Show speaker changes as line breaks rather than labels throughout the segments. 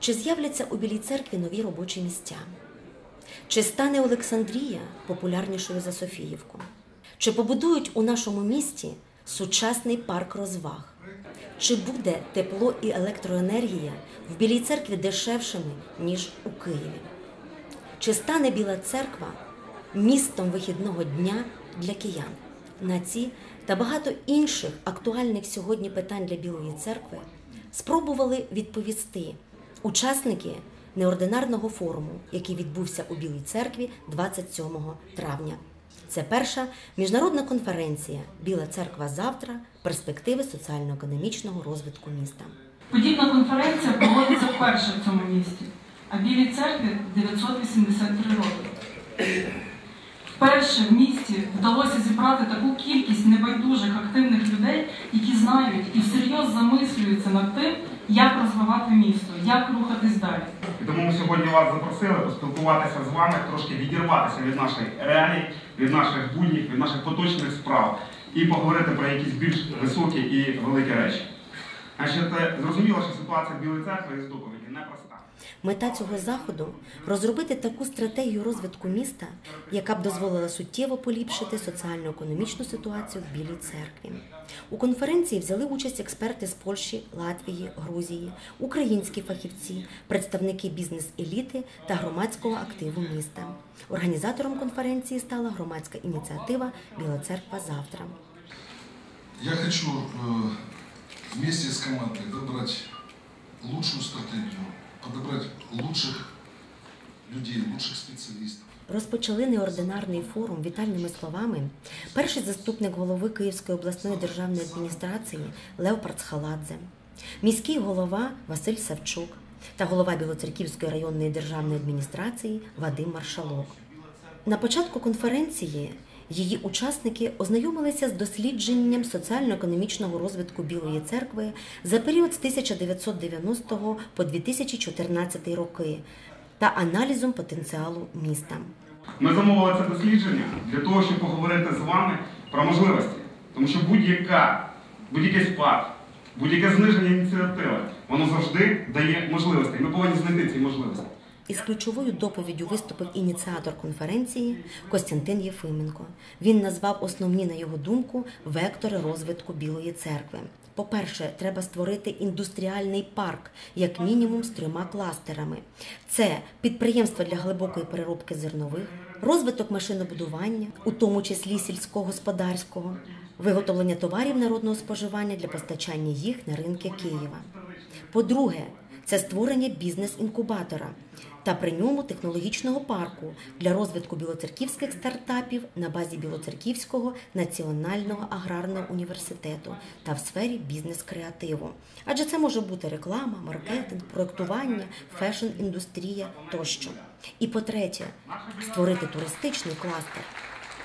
Чи з'являться у Білій церкві нові робочі місця? Чи стане Олександрія популярнішою за Софіївку? Чи побудують у нашому місті сучасний парк розваг? Чи буде тепло і електроенергія в Білій церкві дешевшими, ніж у Києві? Чи стане Біла церква містом вихідного дня для киян? На ці та багато інших актуальних сьогодні питань для Білої церкви спробували відповісти учасники неординарного форуму, який відбувся у Білій церкві 27 травня. Це перша міжнародна конференція Біла церква завтра. Перспективи соціально-економічного розвитку міста.
Подібна конференція проводиться вперше в цьому місті, а Білій церкві 983 роки. Вперше в місті вдалося зібрати таку кількість небайдужих активних людей, які знають і замислюється над тим, як розвивати місто, як рухатись далі.
І тому ми сьогодні вас запросили поспілкуватися з вами, трошки відірватися від нашої реалій, від наших будніх, від наших поточних справ і поговорити про якісь більш високі і великі речі. Значить, е, зрозуміло, що ситуація в Білої церкви із доповіді непроста.
Мета цього заходу розробити таку стратегію розвитку міста, яка б дозволила суттєво поліпшити соціально-економічну ситуацію в Білій церкві. У конференції взяли участь експерти з Польщі, Латвії, Грузії, українські фахівці, представники бізнес-еліти та громадського активу міста. Організатором конференції стала громадська ініціатива Біла церква завтра.
Я хочу э, вместе с командой выбрать лучшую стратегию, подобрать лучших людей, лучших специалистов.
Розпочали неординарний форум вітальними словами перший заступник голови Київської обласної державної адміністрації Леопард Схаладзе, міський голова Василь Савчук та голова Білоцерківської районної державної адміністрації Вадим Маршалок. На початку конференції її учасники ознайомилися з дослідженням соціально-економічного розвитку Білої церкви за період з 1990 по 2014 роки та аналізом потенціалу міста.
Ми замовили це дослідження для того, щоб поговорити з вами про можливості. Тому що будь-яка, будь-який спад, будь-яке зниження ініціативи, воно завжди дає можливості. Ми повинні знайти ці можливості.
Із ключовою доповіддю виступив ініціатор конференції Костянтин Єфименко. Він назвав основні, на його думку, вектори розвитку Білої церкви. По-перше, треба створити індустріальний парк, як мінімум, з трьома кластерами: це підприємства для глибокої переробки зернових, розвиток машинобудування, у тому числі сільськогосподарського, виготовлення товарів народного споживання для постачання їх на ринки Києва. По-друге, це створення бізнес-інкубатора та при ньому технологічного парку для розвитку білоцерківських стартапів на базі Білоцерківського національного аграрного університету та в сфері бізнес-креативу. Адже це може бути реклама, маркетинг, проектування, фешн-індустрія тощо. І по-третє, створити туристичний кластер,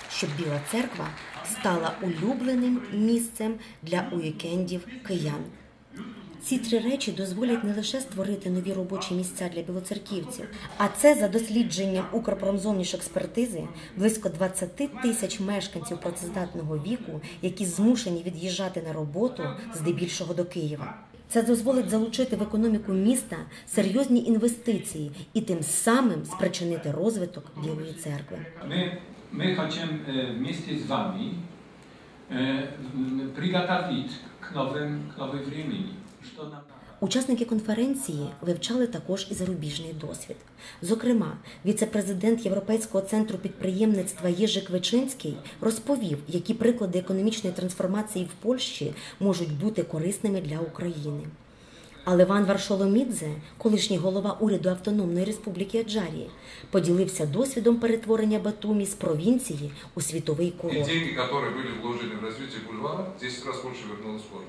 щоб Біла церква стала улюбленим місцем для уікендів киян. Ці три речі дозволять не лише створити нові робочі місця для білоцерківців, а це за дослідженням Укрпромзовнішекспертизи близько 20 тисяч мешканців працездатного віку, які змушені від'їжджати на роботу здебільшого до Києва. Це дозволить залучити в економіку міста серйозні інвестиції і тим самим спричинити розвиток Білої церкви.
My, my chcemy e, wместе z Wami e, m, przygotować k nowym, k nowej времени, что нам
Учасники конференції вивчали також і зарубіжний досвід. Зокрема, віце-президент Європейського центру підприємництва Єжи Квичинський розповів, які приклади економічної трансформації в Польщі можуть бути корисними для України. Але Ван Варшоломідзе, колишній голова уряду Автономної Республіки Аджарії, поділився досвідом перетворення Батумі з провінції у світовий
И
курорт.
деньги, которые были вложены в развитие бульвара, 10 раз больше вернулось в город.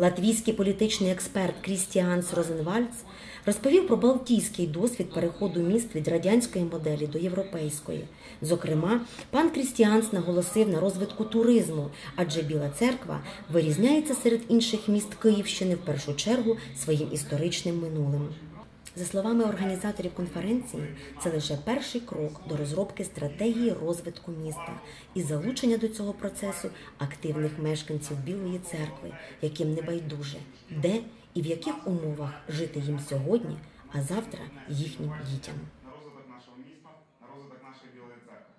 Латвійський політичний експерт Крістіанс Розенвальц розповів про балтійський досвід переходу міст від радянської моделі до європейської. Зокрема, пан Крістіанс наголосив на розвитку туризму, адже Біла церква вирізняється серед інших міст Київщини в першу чергу своїм історичним минулим. За словами організаторів конференції, це лише перший крок до розробки стратегії розвитку міста і залучення до цього процесу активних мешканців Білої церкви, яким не байдуже, де і в яких умовах жити їм сьогодні, а завтра їхнім дітям. На Розвиток нашого міста, на розвиток нашої білої церкви.